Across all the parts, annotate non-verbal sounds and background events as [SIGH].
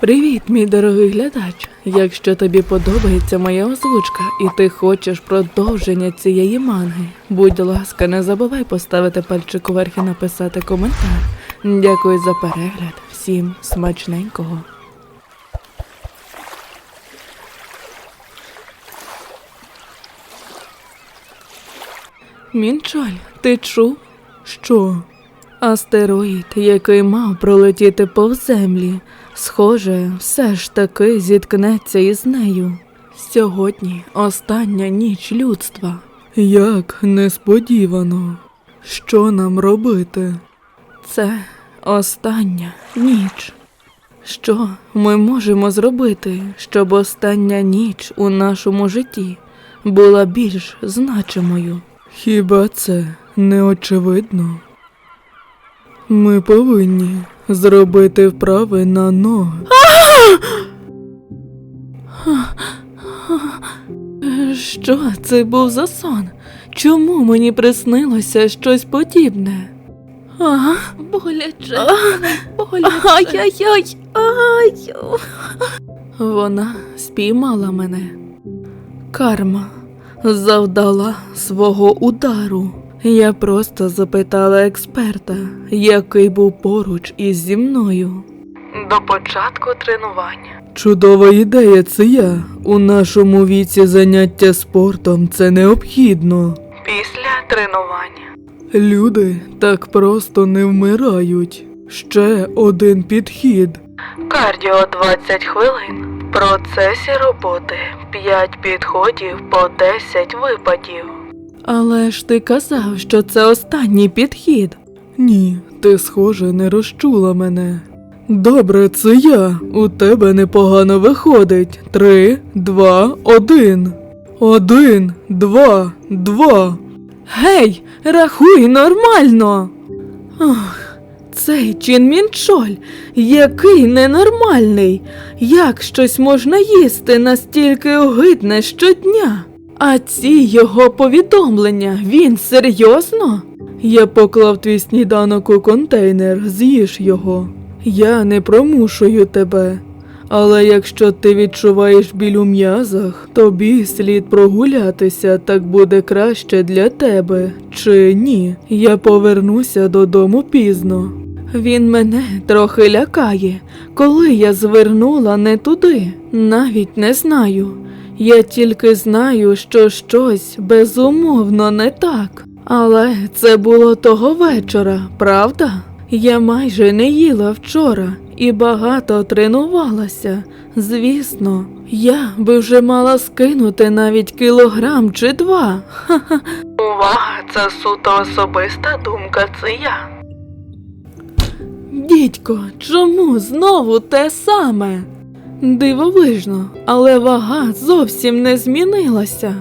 Привіт, мій дорогий глядач! Якщо тобі подобається моя озвучка і ти хочеш продовження цієї манги, будь ласка, не забувай поставити пальчик уверх і написати коментар. Дякую за перегляд. Всім смачненького. Мінчоль, ти чув? Що? Астероїд, який мав пролетіти повз землі, схоже, все ж таки зіткнеться із нею. Сьогодні остання ніч людства. Як несподівано. Що нам робити? Це остання ніч. Що ми можемо зробити, щоб остання ніч у нашому житті була більш значимою? Хіба це не очевидно? Ми повинні зробити вправи на ноги. Що це був за сон? Чому мені приснилося щось подібне? А, боляче, боляче. Ай-яй-яй, ай. Вона спіймала мене. Карма завдала свого удару. Я просто запитала експерта, який був поруч із зі мною. До початку тренування. Чудова ідея це я. У нашому віці заняття спортом це необхідно. Після тренування. Люди так просто не вмирають. Ще один підхід. Кардіо 20 хвилин. В процесі роботи 5 підходів по 10 випадів. Але ж ти казав, що це останній підхід. Ні, ти, схоже, не розчула мене. Добре, це я. У тебе непогано виходить. Три, два, один. Один, два, два. Гей, рахуй нормально. Ох, цей Чин Мінчоль, який ненормальний. Як щось можна їсти настільки огидне щодня? А ці його повідомлення, він серйозно? Я поклав твій сніданок у контейнер, з'їж його. Я не промушую тебе. Але якщо ти відчуваєш біль у м'язах, тобі слід прогулятися, так буде краще для тебе. Чи ні? Я повернуся додому пізно. Він мене трохи лякає, коли я звернула не туди. Навіть не знаю. Я тільки знаю, що щось безумовно не так. Але це було того вечора, правда? Я майже не їла вчора і багато тренувалася. Звісно, я би вже мала скинути навіть кілограм чи два. Ха-ха. Увага, це суто особиста думка, це я. Дідько, чому знову те саме? Дивовижно, але вага зовсім не змінилася.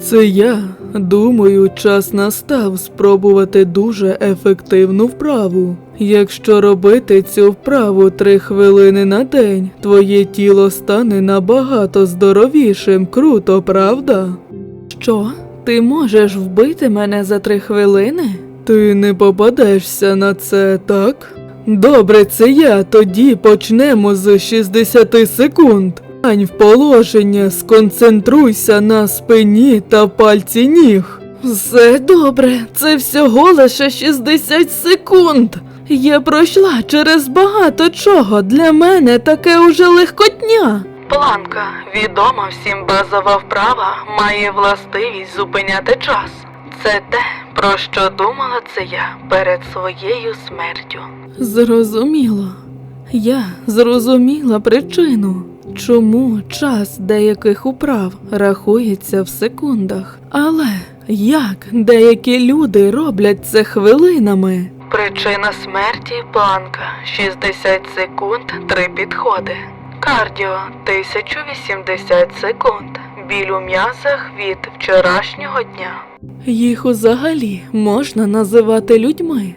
Це я думаю, час настав спробувати дуже ефективну вправу. Якщо робити цю вправу три хвилини на день, твоє тіло стане набагато здоровішим. Круто, правда? Що? Ти можеш вбити мене за три хвилини? Ти не попадешся на це, так? Добре, це я. Тоді почнемо з 60 секунд. Стань в положення, сконцентруйся на спині та пальці ніг. Все добре, це всього лише 60 секунд. Я пройшла через багато чого. Для мене таке уже легкотня. Планка, відома всім базова вправа, має властивість зупиняти час. Це те, про що думала це я перед своєю смертю. Зрозуміло. Я зрозуміла причину, чому час деяких управ рахується в секундах. Але як деякі люди роблять це хвилинами? Причина смерті планка 60 секунд, 3 підходи. Кардіо 1080 секунд. Біль у м'язах від вчорашнього дня. Їх взагалі можна називати людьми.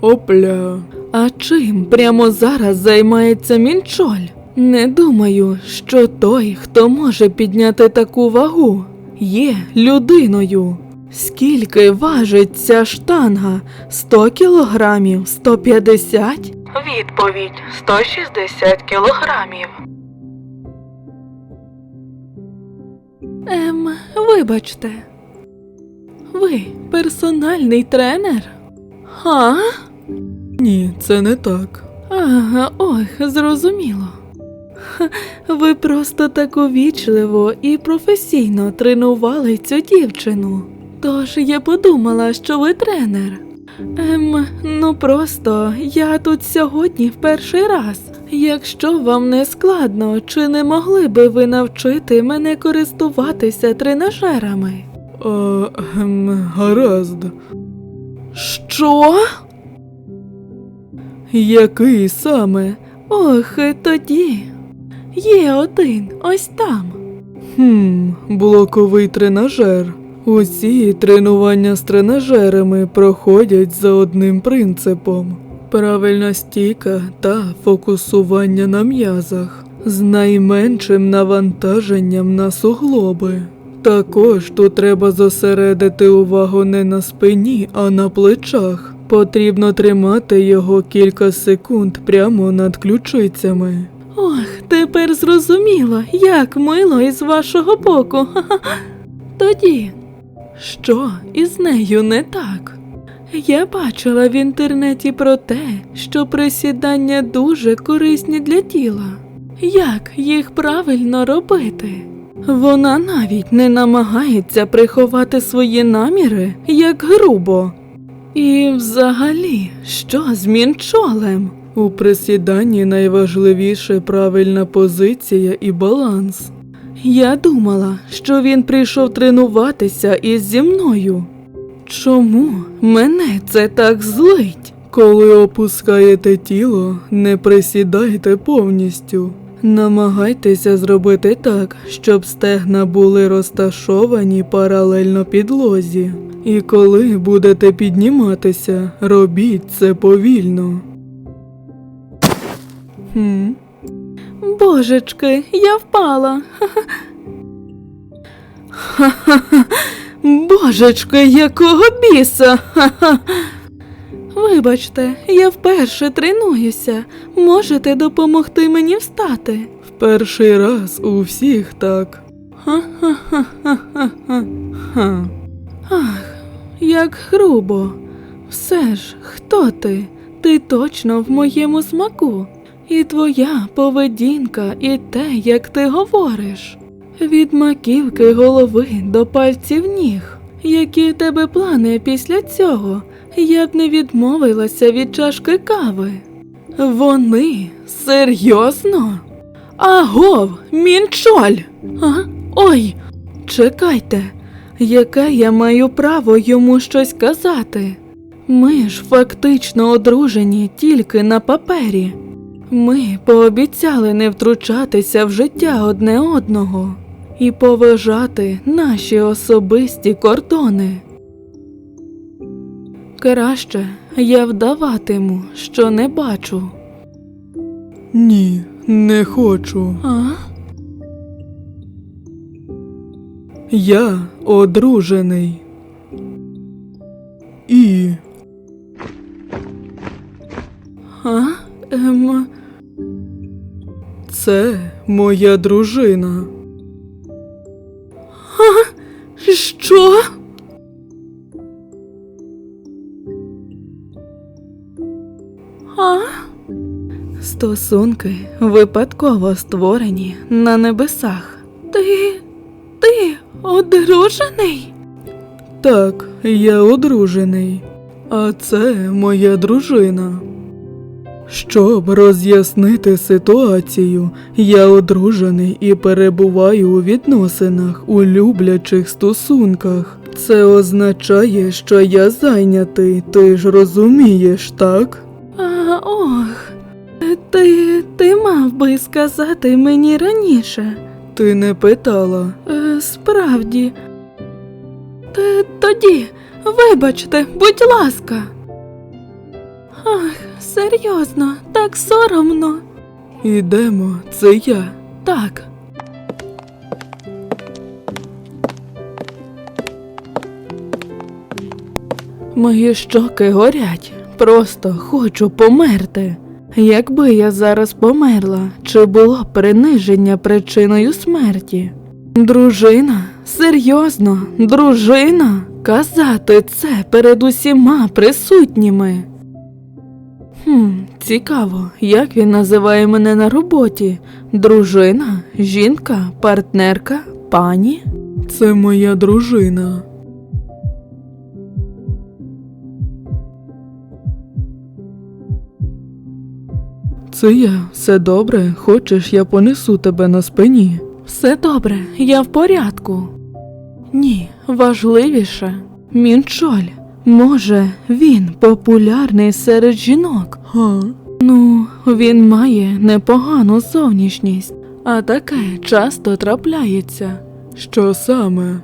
Опля. А чим прямо зараз займається мінчоль? Не думаю, що той, хто може підняти таку вагу, є людиною. Скільки важить ця штанга? 100 кілограмів? 150? Відповідь 160 кілограмів. Ем, вибачте. Ви персональний тренер? Га? Ні, це не так. Ага, ох, зрозуміло. Ви просто так увічливо і професійно тренували цю дівчину. Тож я подумала, що ви тренер. Ем, ну просто я тут сьогодні в перший раз. Якщо вам не складно, чи не могли би ви навчити мене користуватися тренажерами? Е, гаразд. Що? Який саме? Ох, тоді. Є один, ось там. Хм, блоковий тренажер. Усі тренування з тренажерами проходять за одним принципом: правильна стійка та фокусування на м'язах з найменшим навантаженням на суглоби. Також тут треба зосередити увагу не на спині, а на плечах. Потрібно тримати його кілька секунд прямо над ключицями. Ох, тепер зрозуміло, як мило із вашого боку. [LAUGHS] Тоді, що із нею не так? Я бачила в інтернеті про те, що присідання дуже корисні для тіла. Як їх правильно робити? Вона навіть не намагається приховати свої наміри як грубо. І взагалі, що з мінчолем? У присіданні найважливіше правильна позиція і баланс. Я думала, що він прийшов тренуватися із зі мною. Чому мене це так злить? Коли опускаєте тіло, не присідайте повністю. Намагайтеся зробити так, щоб стегна були розташовані паралельно підлозі. І коли будете підніматися, робіть це повільно. Хм. Божечки, я впала. Ха-ха-ха. [LAUGHS] Божечки, якого біса? Ха-ха. [LAUGHS] Вибачте, я вперше тренуюся. Можете допомогти мені встати? В перший раз у всіх так. Ха-ха-ха-ха-ха. Ах, як грубо. Все ж, хто ти? Ти точно в моєму смаку. І твоя поведінка, і те, як ти говориш. Від маківки голови до пальців ніг. Які в тебе плани після цього? Я б не відмовилася від чашки кави. Вони серйозно? Агов, мінчоль. А? Ой, чекайте, яке я маю право йому щось казати? Ми ж фактично одружені тільки на папері. Ми пообіцяли не втручатися в життя одне одного і поважати наші особисті кордони. Краще я вдаватиму, що не бачу. Ні, не хочу. А? Я одружений. І. А? Ем... Це моя дружина. А? Що? А? Стосунки випадково створені на небесах. Ти. ти одружений? Так, я одружений. А це моя дружина. Щоб роз'яснити ситуацію, я одружений і перебуваю у відносинах у люблячих стосунках. Це означає, що я зайнятий, ти ж розумієш, так? Ох, ти, ти мав би сказати мені раніше. Ти не питала. Е, справді. Т- тоді, вибачте, будь ласка. Ах, серйозно, так соромно. Ідемо, це я. Так. Мої щоки горять. Просто хочу померти. якби я зараз померла, чи було приниження причиною смерті? Дружина? Серйозно, дружина? Казати це перед усіма присутніми. Хм, цікаво, як він називає мене на роботі? Дружина, жінка, партнерка, пані? Це моя дружина. Це я, все добре. Хочеш, я понесу тебе на спині. Все добре, я в порядку. Ні, важливіше. Мінчоль. Може, він популярний серед жінок. Га? Ну, він має непогану зовнішність, а таке часто трапляється. Що саме?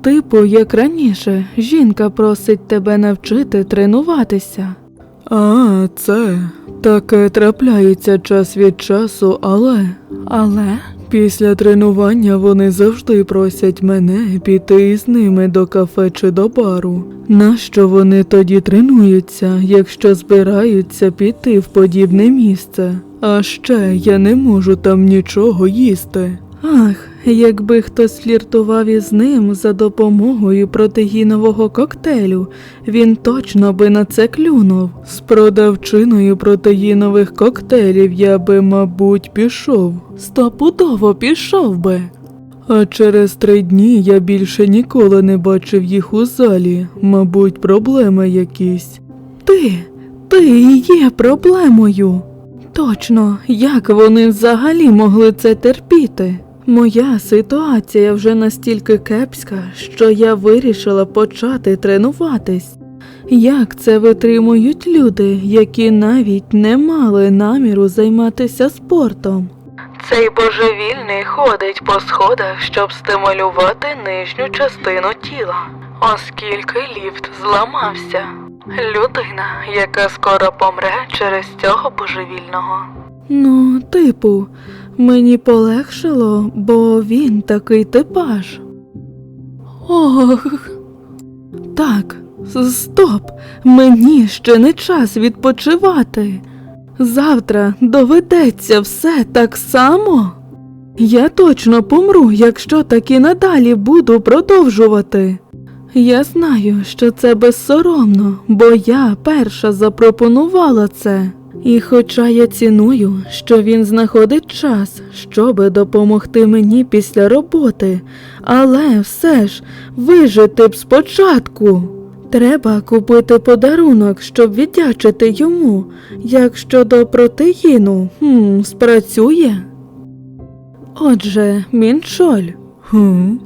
Типу, як раніше, жінка просить тебе навчити тренуватися. А, це таке трапляється час від часу, але. Але після тренування вони завжди просять мене піти із ними до кафе чи до бару. Нащо вони тоді тренуються, якщо збираються піти в подібне місце? А ще я не можу там нічого їсти. Ах, якби хтось фліртував із ним за допомогою протеїнового коктейлю, він точно би на це клюнув. З продавчиною протеїнових коктейлів я би, мабуть, пішов. Стопудово пішов би. А через три дні я більше ніколи не бачив їх у залі. Мабуть, проблеми якісь. Ти, ти і є проблемою. Точно, як вони взагалі могли це терпіти? Моя ситуація вже настільки кепська, що я вирішила почати тренуватись. Як це витримують люди, які навіть не мали наміру займатися спортом? Цей божевільний ходить по сходах, щоб стимулювати нижню частину тіла, оскільки ліфт зламався. Людина, яка скоро помре через цього божевільного. Ну, типу, мені полегшило, бо він такий типаж. Ох. Так, стоп, мені ще не час відпочивати. Завтра доведеться все так само. Я точно помру, якщо так і надалі буду продовжувати. Я знаю, що це безсоромно, бо я перша запропонувала це. І хоча я ціную, що він знаходить час, щоби допомогти мені після роботи, але все ж вижити б спочатку. Треба купити подарунок, щоб віддячити йому. Як щодо протеїну, хм, спрацює. Отже, міншоль. Хм.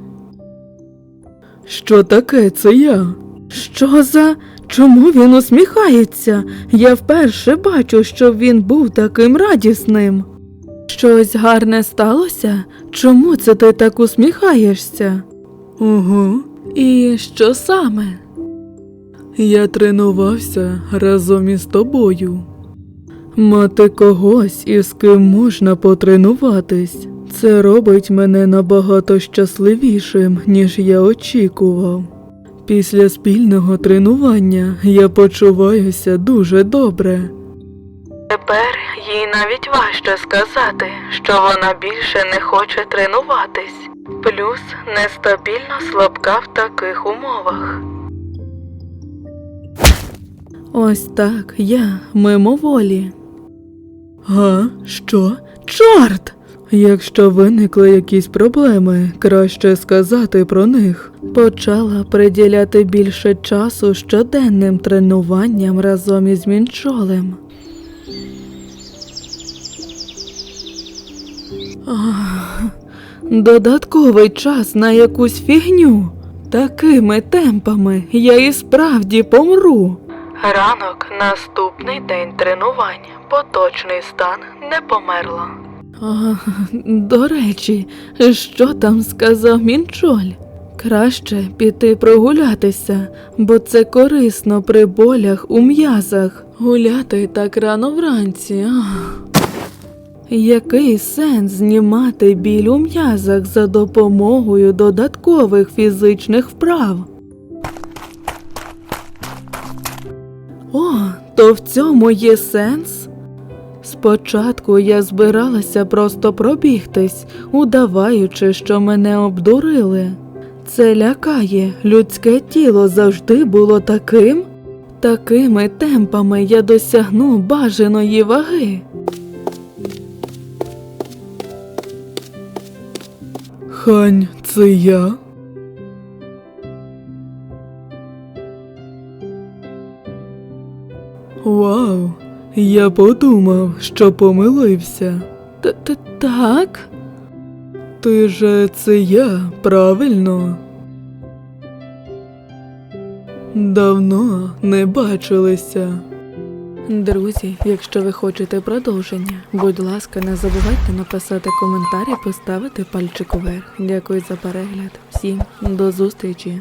Що таке це я? Що за. Чому він усміхається? Я вперше бачу, щоб він був таким радісним. Щось гарне сталося? Чому це ти так усміхаєшся? Угу. І що саме? Я тренувався разом із тобою. Мати когось, із ким можна потренуватись. Це робить мене набагато щасливішим, ніж я очікував. Після спільного тренування я почуваюся дуже добре. Тепер їй навіть важче сказати, що вона більше не хоче тренуватись, плюс нестабільно слабка в таких умовах. Ось так я мимоволі. Га, що? Чорт! Якщо виникли якісь проблеми, краще сказати про них. Почала приділяти більше часу щоденним тренуванням разом із мінчолем. Додатковий час на якусь фігню. Такими темпами я і справді помру. Ранок, наступний день тренувань. Поточний стан не померла. А, [LAUGHS] до речі, що там сказав мінчоль? Краще піти прогулятися, бо це корисно при болях у м'язах. Гуляти так рано вранці. Який сенс знімати біль у м'язах за допомогою додаткових фізичних вправ? О, то в цьому є сенс? Спочатку я збиралася просто пробігтись, удаваючи, що мене обдурили. Це лякає, людське тіло завжди було таким. Такими темпами я досягну бажаної ваги. Хань, це я? Вау, я подумав, що помилився. Т- Так? Ти же це я, правильно? Давно не бачилися. Друзі, якщо ви хочете продовження, будь ласка, не забувайте написати коментар і поставити пальчик вверх. Дякую за перегляд. Всім до зустрічі!